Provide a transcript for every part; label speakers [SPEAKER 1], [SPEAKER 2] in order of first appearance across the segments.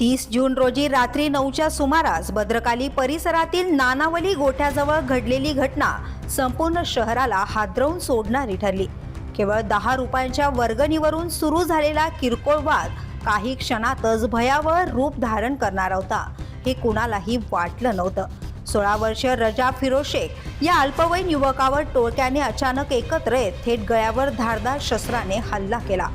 [SPEAKER 1] तीस जून रोजी रात्री नऊच्या सुमारास भद्रकाली परिसरातील नानावली गोठ्याजवळ घडलेली घटना संपूर्ण शहराला हादरवून सोडणारी ठरली. केवळ दहा रुपयांच्या वर्गणीवरून सुरू झालेला किरकोळ वाद काही क्षणातच भयावह रूप धारण करणारा होता. हे कुणालाही वाटलं नव्हतं. सोळा वर्ष रजा फिरोज शेख या अल्पवयीन युवकावर टोळक्याने अचानक एकत्र येत थेट गळ्यावर धारदार शस्त्राने हल्ला केला.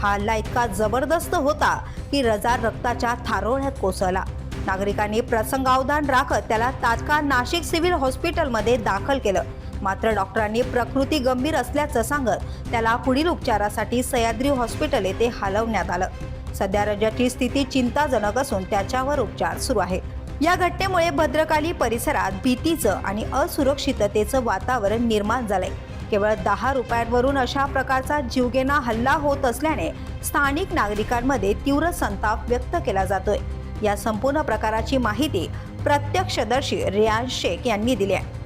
[SPEAKER 1] हा हल्ला इतका जबरदस्त होता की रजा रक्ताच्या थारोळ्यात कोसळला. नागरिकांनी प्रसंगावधान राखत त्याला तात्काळ नाशिक सिव्हिल हॉस्पिटलमध्ये दाखल केलं. मात्र डॉक्टरांनी प्रकृती गंभीर असल्याचं सांगत त्याला पुढील उपचारासाठी सह्याद्री हॉस्पिटल येथे हलवण्यात आलं. सध्या रजाची स्थिती चिंताजनक असून त्याच्यावर उपचार सुरू आहे. या घटनेमुळे भद्रकाली परिसरात भीतीचं आणि असुरक्षिततेचं वातावरण निर्माण झालंय. केवळ दहा रुपयांवरून अशा प्रकारचा जीवघेणा हल्ला होत असल्याने स्थानिक नागरिकांमध्ये तीव्र संताप व्यक्त केला जातोय. या संपूर्ण प्रकाराची माहिती प्रत्यक्षदर्शी रियान शेख यांनी दिली आहे.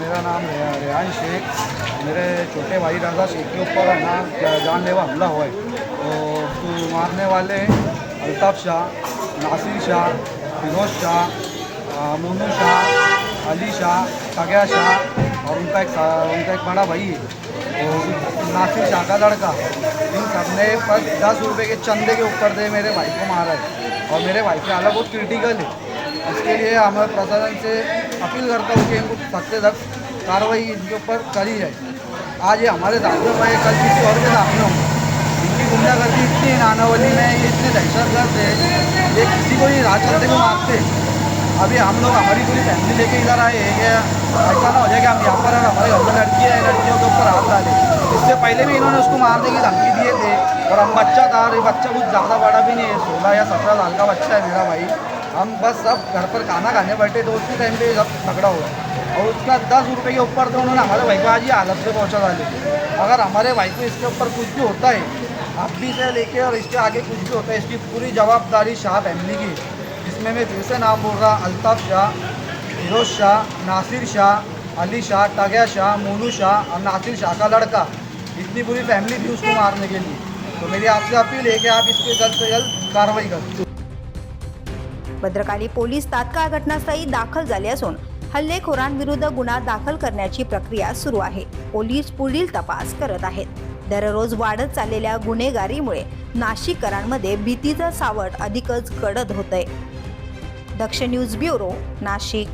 [SPEAKER 2] मेरा नाम रेहान शेख. मेरे छोटे भाई रजा शेख के ऊपर है ना जानलेवा हमला हुआ है। तो मारने वाले अल्ताफ़ शाह नासिर शाह फिरोज शाह मोनू शाह अली शाह तगया शाह और उनका एक उनका एक बड़ा भाई है। नासिर शाह का। लड़का इन सबने पर दस रुपये के चंदे के ऊपर दे मेरे भाई को मारा है। और मेरे भाई की हालत बहुत क्रिटिकल है। इसके लिए हमें प्रशासन से अपील करता हूँ कि इनको सख्त से सख्त कार्रवाई इनके ऊपर करी जाए। आज ये हमारे दाखिल हुए हैं, कल किसी और के दाखिल होंगे। इनकी गुंडागर्दी इतनी नानावली में ये इतने दहशतगर्द है ये किसी को ही राज को मारते हैं। अभी हम लोग हमारी पूरी फैमिली लेके इधर आए हैं कि ऐसा ना हो जाए कि हम यहाँ पर हमारे घर में लड़की है, लड़कियों के ऊपर हाथ डाले। इससे पहले भी इन्होंने उसको मारने की धमकी दिए थे। और हम बच्चा था ये बच्चा कुछ ज़्यादा बड़ा भी नहीं है, सोलह या सत्रह साल का बच्चा है मेरा भाई। हम बस सब घर पर खाना खाने बैठे तो उसी टाइम पे सब झगड़ा हुआ। और उसका दस रुपये के ऊपर तो उन्होंने हमारे भाई को आज ये हालत से पहुँचा डाले। अगर हमारे भाई को इसके ऊपर कुछ भी होता है अभी से लेके और इसके आगे कुछ भी होता है, इसकी पूरी जवाबदारी शाह फैमिली की है। इसमें मैं नाम बोल रहा अल्ताफ़ शाह फिरोज शाह नासिर शाह अली शाह तगया शाह मोनू शाह और नासिर शाह का लड़का। इतनी पूरी फैमिली थी उसको मारने के लिए। तो मेरी आपसे अपील है कि आप इस पर जल्द से जल्द कार्रवाई करें।
[SPEAKER 1] भद्रकाली पोलीस तात्काळ घटनास्थळी दाखल झाले असून हल्लेखोरांविरुद्ध गुन्हा दाखल करण्याची प्रक्रिया सुरू आहे. पोलीस पुढील तपास करत आहेत. दररोज वाढत चाललेल्या गुन्हेगारीमुळे नाशिककरांमध्ये भीतीचं सावट अधिकच गडद होतंय. Daksh news bureau Nashik.